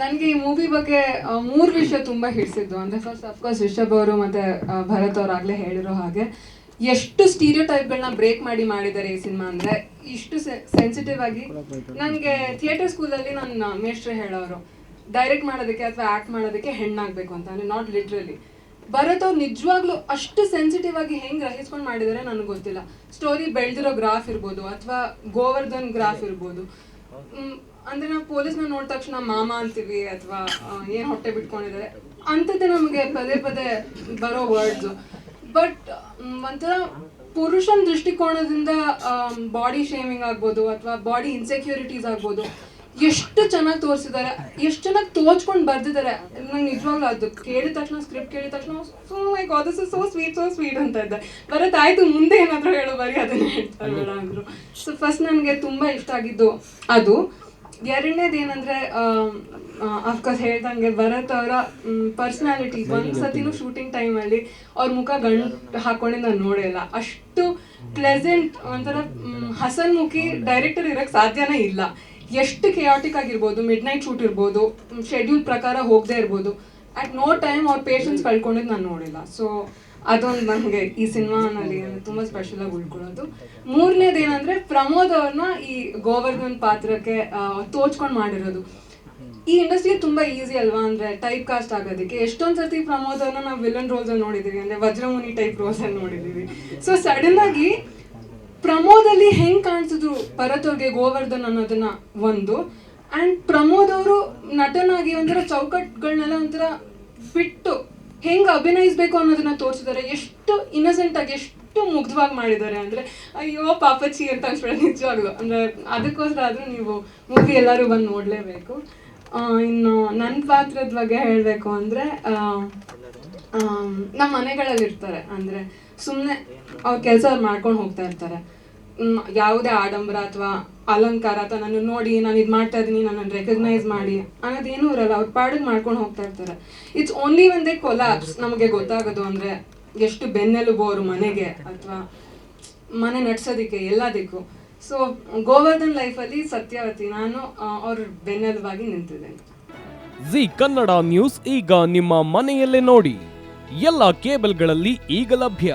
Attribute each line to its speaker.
Speaker 1: ನನಗೆ ಈ ಮೂವಿ ಬಗ್ಗೆ ಮೂರು ವಿಷಯ ತುಂಬಾ ಹಿಡಿಸಿದ್ದು. ಅಂದ್ರೆ ಫಸ್ಟ್ ಅಫ್ಕೋರ್ಸ್ ರಿಷಬ್ ಅವರು ಮತ್ತೆ ಭರತ್ ಅವ್ರು ಆಗ್ಲೇ ಹೇಳಿರೋ ಹಾಗೆ ಎಷ್ಟು ಸ್ಟೀರಿಯೋ ಟೈಪ್ಗಳನ್ನ ಬ್ರೇಕ್ ಮಾಡಿ ಮಾಡಿದ್ದಾರೆ ಈ ಸಿನಿಮಾ ಅಂದ್ರೆ ಇಷ್ಟು ಸೆನ್ಸಿಟಿವ್ ಆಗಿ ನನಗೆ ಥಿಯೇಟರ್ ಸ್ಕೂಲಲ್ಲಿ ನನ್ನ ಮೇಷ್ಟ್ರೆ ಹೇಳೋರು ಡೈರೆಕ್ಟ್ ಮಾಡೋದಕ್ಕೆ ಅಥವಾ ಆಕ್ಟ್ ಮಾಡೋದಕ್ಕೆ ಹೆಣ್ಣಾಗ್ಬೇಕು ಅಂತ. ಅಂದ್ರೆ ನಾಟ್ ಲಿಟ್ರಲಿ ಭರತ್ ಅವ್ರು ನಿಜವಾಗ್ಲೂ ಅಷ್ಟು ಸೆನ್ಸಿಟಿವ್ ಆಗಿ ಹೆಂಗ್ ಗ್ರಹಿಸ್ಕೊಂಡು ಮಾಡಿದಾರೆ ನನಗೆ ಗೊತ್ತಿಲ್ಲ. ಸ್ಟೋರಿ ಬೆಳೆದಿರೋ ಗ್ರಾಫ್ ಇರ್ಬೋದು ಅಥವಾ ಗೋವರ್ಧನ್ ಗ್ರಾಫ್ ಇರ್ಬೋದು. ಅಂದ್ರೆ ನಾವು ಪೊಲೀಸ್ನ ನೋಡಿದ ತಕ್ಷಣ ಮಾಮ ಅಂತೀವಿ ಅಥವಾ ಏನ್ ಹೊಟ್ಟೆ ಬಿಟ್ಕೊಂಡಿದ್ದಾರೆ ಅಂಥದ್ದೇ ನಮಗೆ ಪದೇ ಪದೇ ಬರೋ ವರ್ಡ್ಸು ಬಟ್ ಒಂಥರ ಪುರುಷನ ದೃಷ್ಟಿಕೋನದಿಂದ ಬಾಡಿ ಶೇಮಿಂಗ್ ಆಗ್ಬೋದು ಅಥವಾ ಬಾಡಿ ಇನ್ಸೆಕ್ಯೂರಿಟೀಸ್ ಆಗ್ಬೋದು. ಎಷ್ಟು ಚೆನ್ನಾಗಿ ತೋರಿಸಿದ್ದಾರೆ ಎಷ್ಟು ಚೆನ್ನಾಗಿ ತೋಚ್ಕೊಂಡು ಬರ್ದಿದ್ದಾರೆ ನಂಗೆ ನಿಜವಾಗ್ಲೂ ಅದು ಕೇಳಿದ ತಕ್ಷಣ ಸ್ಕ್ರಿಪ್ಟ್ ಕೇಳಿದ ತಕ್ಷಣ so my god this so sweet so sweet ಅಂತ ಇದ್ದೆ. ಬರತ್ ಆಯ್ತು ಮುಂದೆ ಏನಾದರೂ ಹೇಳೋ ಬರೀ ಅದನ್ನೇ ಹೇಳ್ತಾರೆ ಬೇಡ ಅಂದ್ರು. ಸೊ ಫಸ್ಟ್ ನನಗೆ ತುಂಬ ಇಷ್ಟ ಆಗಿದ್ದು ಅದು. ಎರಡನೇದು ಏನಂದ್ರೆ ಅಫ್ಕೋರ್ಸ್ ಹೇಳ್ದಂಗೆ ಭರತ್ ಅವರ ಪರ್ಸ್ನಾಲಿಟಿ ಒಂದ್ ಸತಿನೂ ಶೂಟಿಂಗ್ ಟೈಮಲ್ಲಿ ಅವ್ರ ಮುಖ ಗಂಟು ಹಾಕೊಂಡಿದ್ದು ನಾನು ನೋಡಿಲ್ಲ ಅಷ್ಟು ಪ್ಲೆಸೆಂಟ್ ಒಂಥರ ಹಸನ್ ಹಸನ್ಮುಖಿ ಡೈರೆಕ್ಟರ್ ಇರೋಕ್ಕೆ ಸಾಧ್ಯನೇ ಇಲ್ಲ. ಎಷ್ಟು ಕೆಯಾಟಿಕ್ ಆಗಿರ್ಬೋದು ಮಿಡ್ ನೈಟ್ ಶೂಟ್ ಇರ್ಬೋದು ಶೆಡ್ಯೂಲ್ ಪ್ರಕಾರ ಹೋಗದೆ ಇರ್ಬೋದು ಅಟ್ ನೋ ಟೈಮ್ ಅವ್ರ ಪೇಷನ್ಸ್ ಕಳ್ಕೊಂಡಿದ್ದು ನಾನು ನೋಡಿಲ್ಲ. ಸೊ ಅದೊಂದು ನನಗೆ ಈ ಸಿನಿಮಾನಲ್ಲಿ ತುಂಬ ಸ್ಪೆಷಲ್ ಆಗಿ ಉಳ್ಕೊಳ್ಳೋದು. ಮೂರನೇದು ಏನಂದ್ರೆ ಪ್ರಮೋದ್ ಅವ್ರನ್ನ ಈ ಗೋವರ್ಧನ್ ಪಾತ್ರಕ್ಕೆ ತೋಚ್ಕೊಂಡು ಮಾಡಿರೋದು. ಈ ಇಂಡಸ್ಟ್ರಿ ತುಂಬಾ ಈಸಿ ಅಲ್ವಾ? ಅಂದ್ರೆ ಟೈಪ್ ಕಾಸ್ಟ್ ಆಗೋದಕ್ಕೆ. ಎಷ್ಟೊಂದ್ ಸರ್ತಿ ಪ್ರಮೋದ್ ಅವ್ರನ್ನ ನಾವು ವಿಲನ್ ರೋಲ್ಸ್ ಅಲ್ಲಿ ನೋಡಿದೀವಿ. ಅಂದ್ರೆ ವಜ್ರಮುನಿ ಟೈಪ್ ರೋಲ್ಸ್ ಅಲ್ಲಿ ನೋಡಿದೀವಿ. ಸೊ ಸಡನ್ ಆಗಿ ಪ್ರಮೋದ್ ಅಲ್ಲಿ ಹೆಂಗ್ ಕಾಣಿಸಿದ್ರು ಭರತ್ ಅವ್ರಿಗೆ ಗೋವರ್ಧನ್ ಅನ್ನೋದನ್ನ ಒಂದು ಅಂಡ್ ಪ್ರಮೋದ್ ಅವರು ನಟನಾಗಿ ಒಂಥರ ಚೌಕಟ್ಗಳನ್ನೆಲ್ಲ ಒಂಥರ ಬಿಟ್ಟು ಹೆಂಗ್ ಅಭಿನಯಿಸ್ಬೇಕು ಅನ್ನೋದನ್ನ ತೋರಿಸಿದ್ದಾರೆ ಎಷ್ಟು ಇನ್ನಸೆಂಟ್ ಆಗಿ ಎಷ್ಟು ಮುಗ್ಧವಾಗಿ ಮಾಡಿದ್ದಾರೆ ಅಂದ್ರೆ, ಅಯ್ಯೋ ಪಾಪಚ್ಚಿ ಅಂತ ಅನ್ಸ್ಬಿಡ ನಿಜವಾಗ್ಲು. ಅಂದ್ರೆ ಅದಕ್ಕೋಸ್ಕರ ಆದ್ರೂ ನೀವು ಮೂವಿ ಎಲ್ಲರೂ ಬಂದು ನೋಡ್ಲೇಬೇಕು. ಇನ್ನು ನನ್ನ ಪಾತ್ರದ ಬಗ್ಗೆ ಹೇಳಬೇಕು ಅಂದ್ರೆ ನಮ್ಮ ಮನೆಗಳಲ್ಲಿ ಇರ್ತಾರೆ ಅಂದ್ರೆ ಸುಮ್ಮನೆ ಅವ್ರ ಕೆಲಸ ಅವ್ರು ಮಾಡ್ಕೊಂಡು ಹೋಗ್ತಾ ಇರ್ತಾರೆ. ಯಾವುದೇ ಆಡಂಬರ ಅಥವಾ ಅಲಂಕಾರ ಅಥವಾ ನಾನು ನೋಡಿ ನಾನು ಇದು ಮಾಡ್ತಾ ಇದ್ದೀನಿ ನನ್ನನ್ನು ರೆಕಗ್ನೈಸ್ ಮಾಡಿ ಅನ್ನೋದೇನೂ ಇರಲ್ಲ. ಅವ್ರ ಪಾಡಿಗೆ ಮಾಡ್ಕೊಂಡು ಹೋಗ್ತಾ ಇರ್ತಾರೆ. ಇಟ್ಸ್ ಓನ್ಲಿ ಒಂದೇ ಕೊಲಾಪ್ಸ್ ನಮಗೆ ಗೊತ್ತಾಗೋದು ಅಂದ್ರೆ ಎಷ್ಟು ಬೆನ್ನೆಲುಬು ಅವ್ರ ಮನೆಗೆ ಅಥವಾ ಮನೆ ನಡ್ಸೋದಕ್ಕೆ ಎಲ್ಲದಕ್ಕೂ. ಸೊ ಗೋವರ್ಧನ್ ಲೈಫಲ್ಲಿ ಸತ್ಯವತಿ, ನಾನು ಅವ್ರ ಬೆನ್ನೆಲುಬಾಗಿ ನಿಂತಿದ್ದೇನೆ.
Speaker 2: ಜಿ ಕನ್ನಡ ನ್ಯೂಸ್ ಈಗ ನಿಮ್ಮ ಮನೆಯಲ್ಲೇ ನೋಡಿ. ಎಲ್ಲ ಕೇಬಲ್ಗಳಲ್ಲಿ ಈಗ ಲಭ್ಯ.